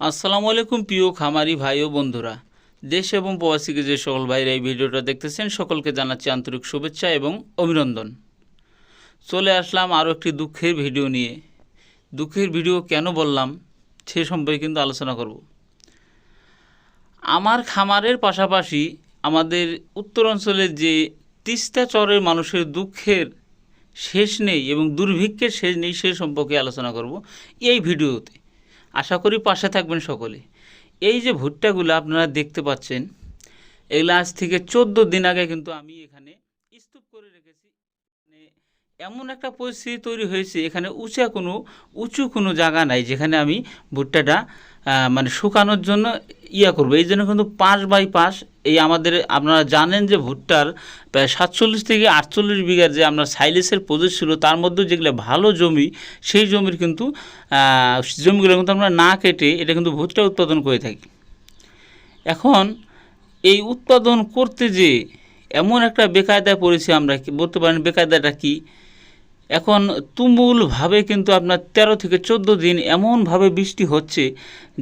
আসসালামু আলাইকুম প্রিয় খামারি ভাই ও বন্ধুরা। দেশ এবং প্রবাসীকে যে সকল ভাইরা এই ভিডিওটা দেখতেছেন, সকলকে জানাচ্ছি আন্তরিক শুভেচ্ছা এবং অভিনন্দন। চলে আসলাম আরও একটি দুঃখের ভিডিও নিয়ে। দুঃখের ভিডিও কেন বললাম, সে সম্পর্কে কিন্তু আলোচনা করব। আমার খামারের পাশাপাশি আমাদের উত্তরাঞ্চলের যে তিস্তা চরের মানুষের দুঃখের শেষ নেই এবং দুর্ভিক্ষের শেষ নেই সে সম্পর্কে আলোচনা করব এই ভিডিওতে। আশা করি পাশে থাকবেন সকলে এই যে ভুট্টাগুলো আপনারা দেখতে পাচ্ছেন, এগুলো আজ থেকে চোদ্দ দিন আগে কিন্তু আমি এখানে স্তূপ করে রেখেছি। মানে এমন একটা পরিস্থিতি তৈরি হয়েছে, এখানে উঁচা কোনো, উঁচু কোনো জায়গা নাই, যেখানে আমি ভুট্টাটা মানে শুকানোর জন্য ইয়া করব। এই জন্য কিন্তু পাঁচ বাই পাঁচ এই আমাদের, আপনারা জানেন যে ভুট্টার প্রায় সাতচল্লিশ থেকে আটচল্লিশ বিঘার যে আপনার সাইলেসের প্রজেক্ট ছিল, তার মধ্যে যেগুলো ভালো জমি, সেই জমির কিন্তু জমিগুলো কিন্তু আমরা না কেটে এটা কিন্তু ভুট্টা উৎপাদন করে থাকি। এখন এই উৎপাদন করতে যে এমন একটা বেকায়দায় পড়েছি আমরা বলতে পারেন বেকায়দাটা কি? এখন তুমুলভাবে কিন্তু আপনার তেরো থেকে চোদ্দ দিন এমনভাবে বৃষ্টি হচ্ছে,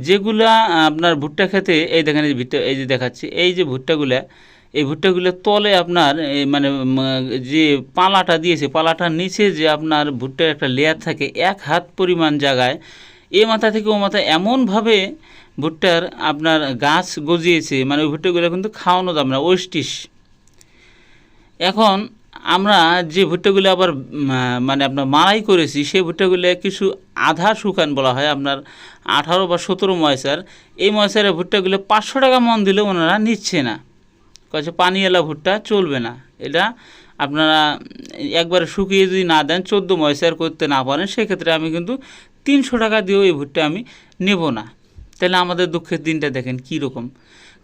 যেগুলা আপনার ভুট্টা খেতে, এই দেখেন এই ভুট্টা এই যে দেখাচ্ছে, এই যে ভুট্টাগুলা, এই ভুট্টাগুলোর তলে আপনার মানে যে পালাটা দিয়েছে, পালাটার নিচে যে আপনার ভুট্টার একটা লেয়ার থাকে, এক হাত পরিমাণ জায়গায়, এ মাথা থেকে ও মাথা এমনভাবে ভুট্টার আপনার গাছ গজিয়েছে মানে ওই ভুট্টাগুলো কিন্তু খাওয়ানো যাবে না ওয়েস্টিস এখন আমরা যে ভুট্টাগুলো আবার মানে আপনার মারাই করেছি, সেই ভুট্টাগুলো কিছু আধা শুকান বলা হয় আপনার আঠারো বা সতেরো ময়সার। এই ময়সারের ভুট্টাগুলো পাঁচশো টাকা মন দিলে ওনারা নিচ্ছে না। কয়েছে পানিওয়ালা ভুট্টা চলবে না। এটা আপনারা একবারে শুকিয়ে যদি না দেন, চোদ্দ ময়সার করতে না পারেন, সেক্ষেত্রে আমি কিন্তু তিনশো টাকা দিয়েও এই ভুট্টা আমি নেব না। তাহলে আমাদের দুঃখের দিনটা দেখেন কী রকম।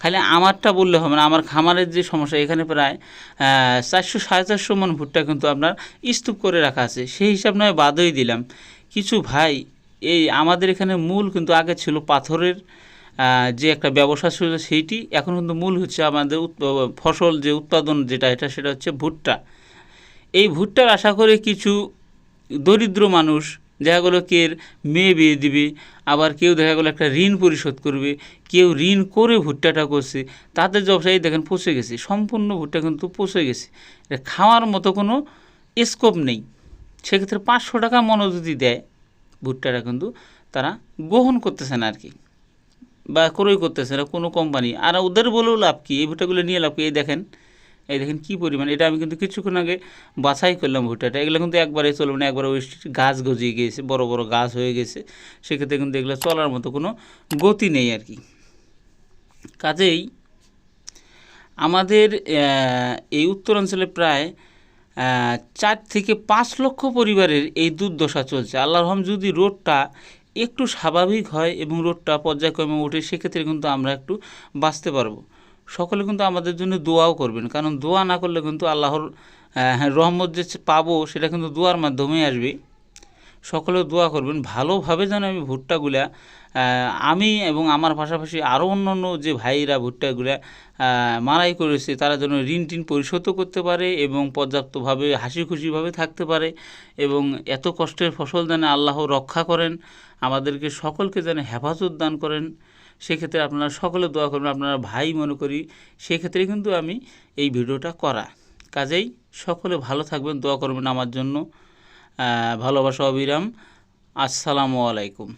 খালি আমারটা বললে হবে না, আমার খামারের যে সমস্যা, এখানে প্রায় চারশো, সাড়ে চারশো মন ভুট্টা কিন্তু আপনার স্তূপ করে রাখা আছে। সেই হিসাব নয়, বাদই দিলাম। কিছু ভাই, এই আমাদের এখানে মূল কিন্তু আগে ছিল পাথরের যে একটা ব্যবসা ছিল সেইটি, এখন কিন্তু মূল হচ্ছে আমাদের ফসল যে উৎপাদন যেটা, এটা সেটা হচ্ছে ভুট্টা। এই ভুট্টার আশা করে কিছু দরিদ্র মানুষ দেখা গেলো কে মেয়ে বিয়ে দিবে, আবার কেউ দেখা গেলো একটা ঋণ পরিশোধ করবে, কেউ ঋণ করে ভুট্টাটা করছে, তাদের ব্যবসায়ী দেখেন পচে গেছে, সম্পূর্ণ ভুট্টা কিন্তু পচে গেছে। এটা খাওয়ার মতো কোনো স্কোপ নেই। সেক্ষেত্রে পাঁচশো টাকা মনো যদি দেয়, ভুট্টাটা কিন্তু তারা গ্রহণ করতেছে না আর কি বা ক্রয় করতেছে না কোনো কোম্পানি আর ওদের বলেও লাভ কি? এই ভুট্টাগুলো নিয়ে লাভ কি? এই দেখেন এই দেখেন কী পরিমাণ, এটা আমি কিন্তু কিছুক্ষণ আগে বাছাই করলাম ভুট্টাটা। এগুলো কিন্তু একবারে চলবে না, একবারে ওই গাছ গজিয়ে গিয়েছে, বড় বড় গাছ হয়ে গেছে। সেক্ষেত্রে কিন্তু এগুলো চলার মতো কোনো গতি নেই আর কি। কাজেই আমাদের এই উত্তরাঞ্চলে প্রায় চার থেকে পাঁচ লক্ষ পরিবারের এই দুর্দশা চলছে। আল্লাহর রহম যদি রোডটা একটু স্বাভাবিক হয় এবং রোডটা পর্যায়ক্রমে ওঠে, সেক্ষেত্রে কিন্তু আমরা একটু বাঁচতে পারব। সকলে কিন্তু আমাদের জন্য দোয়াও করবেন। কারণ দোয়া না করলে কিন্তু আল্লাহর আহ, রহমত যে পাবো সেটা কিন্তু দোয়ার মাধ্যমেই আসবে। সকলে দোয়া করবেন। ভালোভাবে যেন আমি ভুট্টাগুলা আমি এবং আমার পাশাপাশি আরও অন্য অন্য যে ভাইরা ভুট্টাগুলা মারাই করেছে তারা যেন ঋণ টিন পরিশোধও করতে পারে এবং পর্যাপ্তভাবে হাসি খুশিভাবে থাকতে পারে এবং এত কষ্টের ফসল যেন আল্লাহ রক্ষা করেন আমাদেরকে সকলকে যেন হেফাজত দান করেন। সেক্ষেত্রে আপনারা সকলে দোয়া করবেন, আপনারা ভাই মনে করি, সেক্ষেত্রে কিন্তু আমি এই ভিডিওটা করা। কাজেই সকলে ভালো থাকবেন, দোয়া করবেন আমার জন্য। ভালোবাসা, অবিরাম। আসসালামু আলাইকুম।